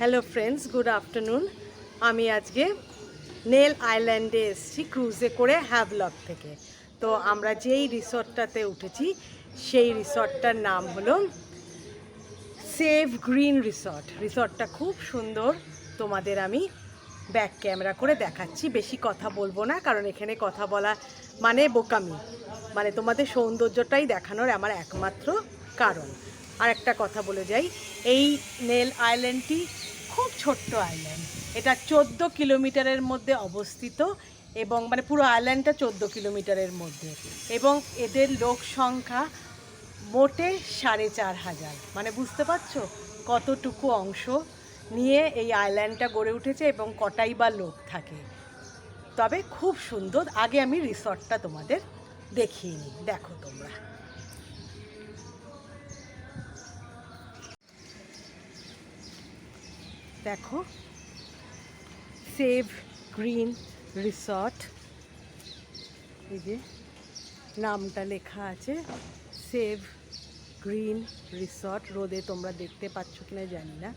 Hello friends good afternoon আমি আজকে nail আইল্যান্ডে এসেছি ক্রুজে করে হ্যাভলক থেকে। তো আমরা যেই রিসর্টটাতে উঠেছি, সেই রিসর্টটার নাম হলো সেভ গ্রিন রিসর্ট রিসর্টটা খুব সুন্দর। তোমাদের আমি ব্যাক ক্যামেরা করে দেখাচ্ছি। বেশি কথা বলব না, কারণ এখানে কথা বলা মানে বোকামি। মানে তোমাদের সৌন্দর্যটাই দেখানোর আমার একমাত্র কারণ। আর একটা কথা বলে যাই। এই নেল আইল্যান্ডটি ছোট্ট আইল্যান্ড এটা চোদ্দ কিলোমিটারের মধ্যে অবস্থিত এবং মানে পুরো আইল্যান্ডটা চোদ্দ কিলোমিটারের মধ্যে। এবং এদের লোক সংখ্যা মোটে সাড়ে চার হাজার। মানে বুঝতে পারছ? কতটুকু অংশ নিয়ে এই আইল্যান্ডটা গড়ে উঠেছে এবং কটাই বা লোক থাকে। তবে খুব সুন্দর। আগে আমি রিসর্টটা তোমাদের দেখিয়ে নিই। দেখো তোমরা। দেখো সেভ গ্রিন রিসর্ট এই যে নামটা লেখা আছে সেভ গ্রিন রিসর্ট রোদে তোমরা দেখতে পাচ্ছ কিনা জানি না।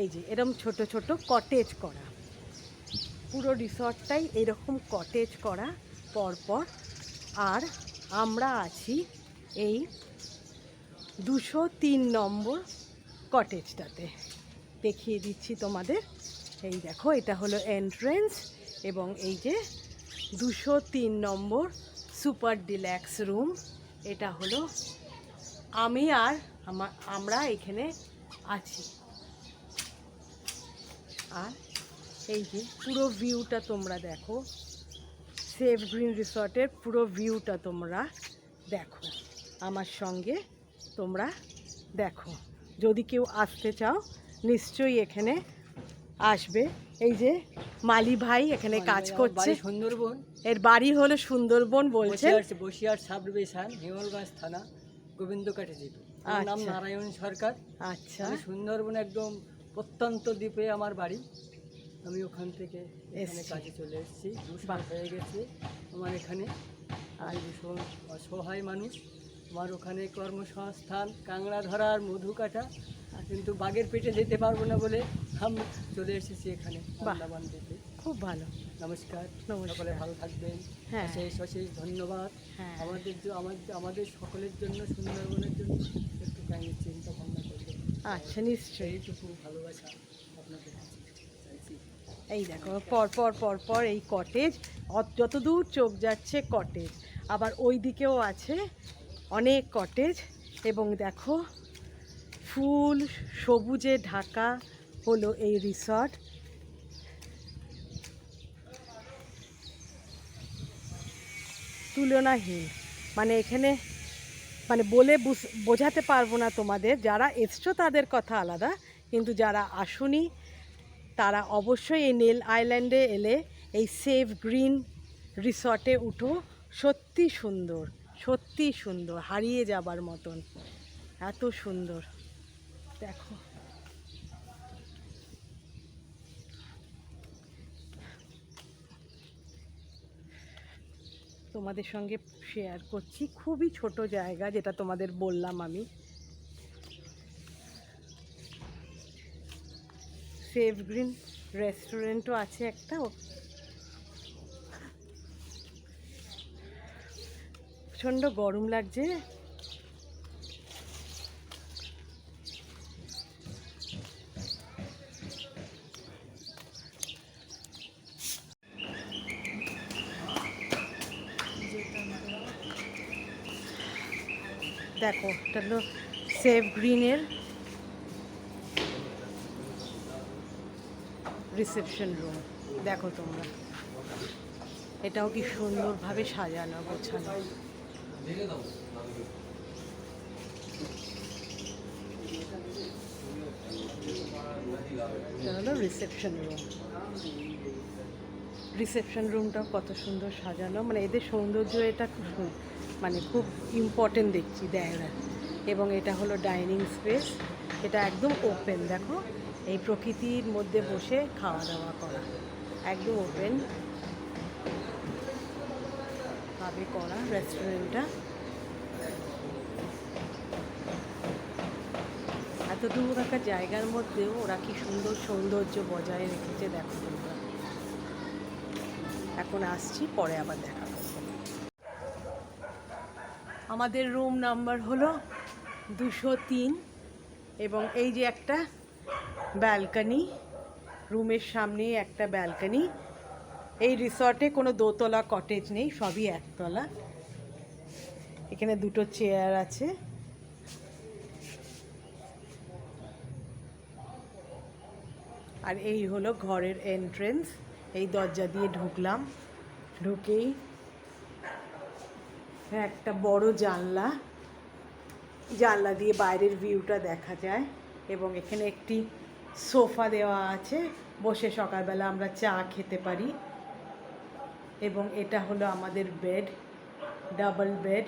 এই যে এরকম ছোট ছোট কটেজ করা। পুরো রিসর্টটাই এরকম কটেজ করা, পরপর। আর আমরা আছি এই দুশো তিন নম্বর কটেজটাতে। দেখিয়ে দিচ্ছি তোমাদের। এই দেখো, এটা হলো এন্ট্রেন্স এবং এই যে দুশো তিন নম্বর সুপার ডিল্যাক্স রুম এটা হলো আমি আর আমার আমরা এখানে আছি। আর এই যে পুরো ভিউটা তোমরা দেখো। সেভ গ্রিন রিসর্টের পুরো ভিউটা তোমরা দেখো। আমার সঙ্গে তোমরা দেখো। যদি কেউ আসতে চাও নিশ্চয়ই এখানে আসবে। এই যে মালি ভাই এখানে কাজ করছে। সুন্দরবন। এর বাড়ি হলো সুন্দরবন বলছে। বসিয়ার সাব ডিভিশন হিঙ্গলগঞ্জ থানা গোবিন্দকাটি জিপি। আমার নাম আচ্ছা। নারায়ণ সরকার। আচ্ছা। সুন্দরবন একদম প্রত্যন্ত দ্বীপে আমার বাড়ি। আমি ওখান থেকে এখানে কাজে চলে এসেছি। দু হয়ে গেছে আমার এখানে। আমি ভীষণ অসহায় মানুষ। আমার ওখানে কর্মসংস্থান কাংড়া ধরার মধু কাটা কিন্তু বাঘের পেটে যেতে পারব না বলে আমি চলে এসেছি এখানে বাহ। আন্দামান খুব ভালো। নমস্কার। সকলে ভালো থাকবেন। হ্যাঁ। অশেষ অশেষ ধন্যবাদ। হ্যাঁ। আমাদের আমাদের সকলের জন্য সুন্দরবনের জন্য একটুখানি চিন্তা ভাবনা করবেন। আচ্ছা নিশ্চয়ই। এইটুকু ভালোবাসা আপনাদের এই দেখো পর পর পর পর এই কটেজ যতদূর চোখ যাচ্ছে কটেজ আবার ওই দিকেও আছে অনেক কটেজ এবং দেখো ফুল সবুজে ঢাকা হলো এই রিসর্ট তুলনাহীন। মানে এখানে মানে বলে বুঝ- বোঝাতে পারব না তোমাদের। যারা এসছো তাদের কথা আলাদা, কিন্তু যারা আসুনি, তারা অবশ্যই এই নেল আইল্যান্ডে এলে এই সেভ গ্রিন রিসর্টে উঠো। সত্যি সুন্দর। সত্যি সুন্দর, হারিয়ে যাবার মতন। এত সুন্দর। দেখো। তোমাদের সঙ্গে শেয়ার করছি। খুবই ছোট জায়গা, যেটা তোমাদের বললাম আমি। সেভ গ্রিন রেস্টুরেন্টও আছে একটা। প্রচণ্ড গরম লাগছে। দেখো, এটা হলো সেভ গ্রিনের রিসেপশন রুম। দেখো তোমরা। এটাও কি সুন্দরভাবে সাজানো, গোছানো। হলো রিসেপশন রুম রিসেপশন রুমটাও কত সুন্দর সাজানো মানে এদের সৌন্দর্য এটা খুব মানে খুব ইম্পর্টেন্ট দেখছি দেয় ওরা এবং এটা হলো ডাইনিং স্পেস এটা একদম ওপেন দেখো। এই প্রকৃতির মধ্যে বসে খাওয়া দাওয়া করা। একদম ওপেন ভাবে করা রেস্টুরেন্টটা। এতটুকু একটা জায়গার মধ্যেও ওরা কি সুন্দর সৌন্দর্য বজায় রেখেছে দেখো তোমরা। এখন আসছি, পরে আবার দেখা আমাদের রুম নাম্বার হলো দুশো তিন এবং এই যে একটা ব্যালকানি, রুমের সামনেই একটা ব্যালকানি। এই রিসর্টে কোনো দোতলা কটেজ নেই, সবই একতলা। এখানে দুটো চেয়ার আছে। আর এই হলো ঘরের এন্ট্রেন্স এই দরজা দিয়ে ঢুকলাম। ঢুকেই একটা বড় জানলা। জানলা দিয়ে বাইরের ভিউটা দেখা যায় এবং এখানে একটি সোফা দেওয়া আছে। বসে সকালবেলা আমরা চা খেতে পারি। এবং এটা হলো আমাদের বেড ডাবল বেড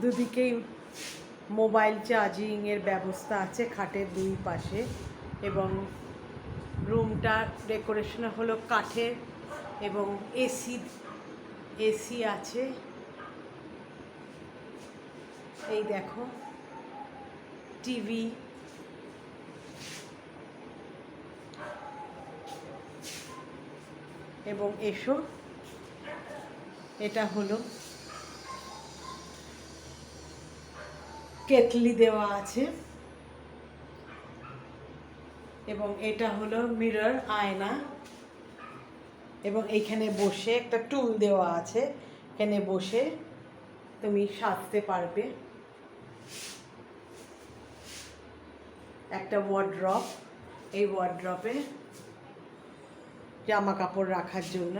দুদিকেই মোবাইল চার্জিংয়ের ব্যবস্থা আছে খাটের দুই পাশে এবং রুমটা ডেকোরেশন হলো কাঠের এবং এসি এসি আছে। এই দেখো টিভি এবং এসো। এটা হলো কেটলি দেওয়া আছে। এবং এটা হলো মিরর, আয়না। এবং এইখানে বসে একটা টুল দেওয়া আছে। এখানে বসে তুমি সাজতে পারবে। একটা ওয়ার্ড্রপ এই ওয়ার্ড্রপে জামা কাপড় রাখার জন্য।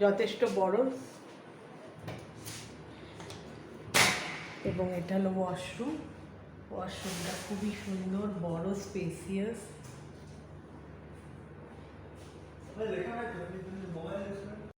যথেষ্ট বড়। এবং এটা হলো ওয়াশরুম ওয়াশরুমটা খুবই সুন্দর, বড় স্পেসিয়াস